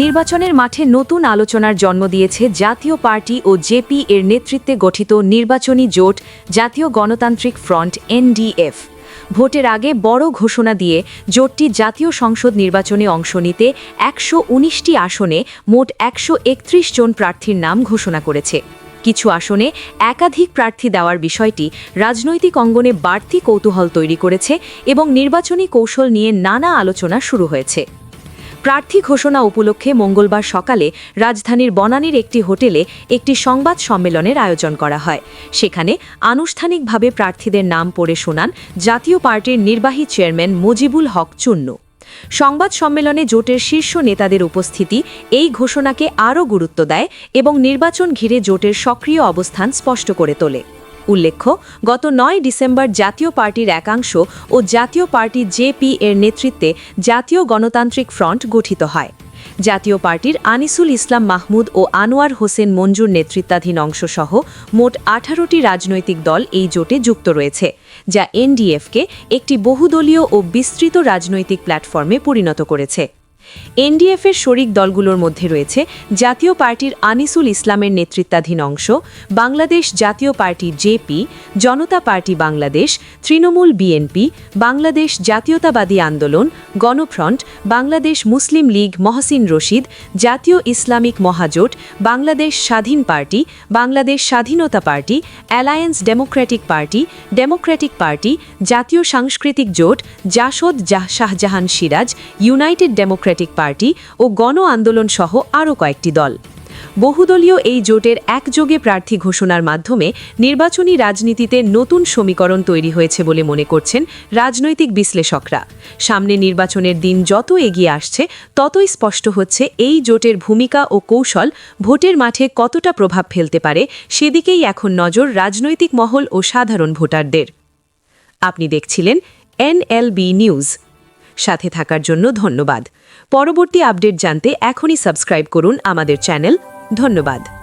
নির্বাচনের মাঠে নতুন আলোচনার জন্ম দিয়েছে জাতীয় পার্টি ও জেপি এর নেতৃত্বে গঠিত নির্বাচনী জোট জাতীয় গণতান্ত্রিক ফ্রন্ট এনডিএফ। ভোটের আগে বড় ঘোষণা দিয়ে জোটটি জাতীয় সংসদ নির্বাচনে অংশ নিতে একশো উনিশটি আসনে মোট একশো একত্রিশ জন প্রার্থীর নাম ঘোষণা করেছে। কিছু আসনে একাধিক প্রার্থী দেওয়ার বিষয়টি রাজনৈতিক অঙ্গনে বাড়তি কৌতূহল তৈরি করেছে এবং নির্বাচনী কৌশল নিয়ে নানা আলোচনা শুরু হয়েছে। প্রার্থী ঘোষণা উপলক্ষে মঙ্গলবার সকালে রাজধানীর বনানীর একটি হোটেলে একটি সংবাদ সম্মেলনের আয়োজন করা হয়। সেখানে আনুষ্ঠানিকভাবে প্রার্থীদের নাম পড়ে শোনান জাতীয় পার্টির নির্বাহী চেয়ারম্যান মুজিবুল হক চুন্নু। সংবাদ সম্মেলনে জোটের শীর্ষ নেতাদের উপস্থিতি এই ঘোষণাকে আরও গুরুত্ব দেয় এবং নির্বাচন ঘিরে জোটের সক্রিয় অবস্থান স্পষ্ট করে তোলে। উল্লেখ্য, গত নয় ডিসেম্বর জাতীয় পার্টির একাংশ ও জাতীয় পার্টি জেপি এর নেতৃত্বে জাতীয় গণতান্ত্রিক ফ্রন্ট গঠিত হয়। জাতীয় পার্টির আনিসুল ইসলাম মাহমুদ ও আনোয়ার হোসেন মঞ্জুর নেতৃত্বাধীন অংশসহ মোট আঠারোটি রাজনৈতিক দল এই জোটে যুক্ত রয়েছে, যা এনডিএফকে একটি বহুদলীয় ও বিস্তৃত রাজনৈতিক প্ল্যাটফর্মে পরিণত করেছে। এনডিএফের শরিক দলগুলোর মধ্যে রয়েছে জাতীয় পার্টির আনিসুল ইসলামের নেতৃত্বাধীন অংশ, Bangladesh Jatiya party JP, Janata party Bangladesh, Trinamool BNP, Bangladesh Jatiyatabadi Andolan, Gano Front, Bangladesh মুসলিম লীগ মহসিন রশিদ, জাতীয় ইসলামিক মহাজোট, Bangladesh Swadhin party, Bangladesh Swadhinata party, alliance democratic party democratic party, Jatiya Sanskritik Jot, JASAD জাহ- Shahjahan Siraj, united democratic party ও গণ আন্দোলন সহ আরও কয়েকটি দল। বহুদলীয় এই জোটের একযোগে প্রার্থী ঘোষণার মাধ্যমে নির্বাচনী রাজনীতিতে নতুন সমীকরণ তৈরি হয়েছে বলে মনে করছেন রাজনৈতিক বিশ্লেষকরা। সামনে নির্বাচনের দিন যত এগিয়ে আসছে, ততই স্পষ্ট হচ্ছে এই জোটের ভূমিকা ও কৌশল ভোটের মাঠে কতটা প্রভাব ফেলতে পারে, সেদিকেই এখন নজর রাজনৈতিক মহল ও সাধারণ ভোটারদের। আপনি দেখছিলেন এনএলবি নিউজ। সাথে থাকার জন্য ধন্যবাদ। পরবর্তী আপডেট জানতে এখনই সাবস্ক্রাইব করুন আমাদের চ্যানেল। ধন্যবাদ।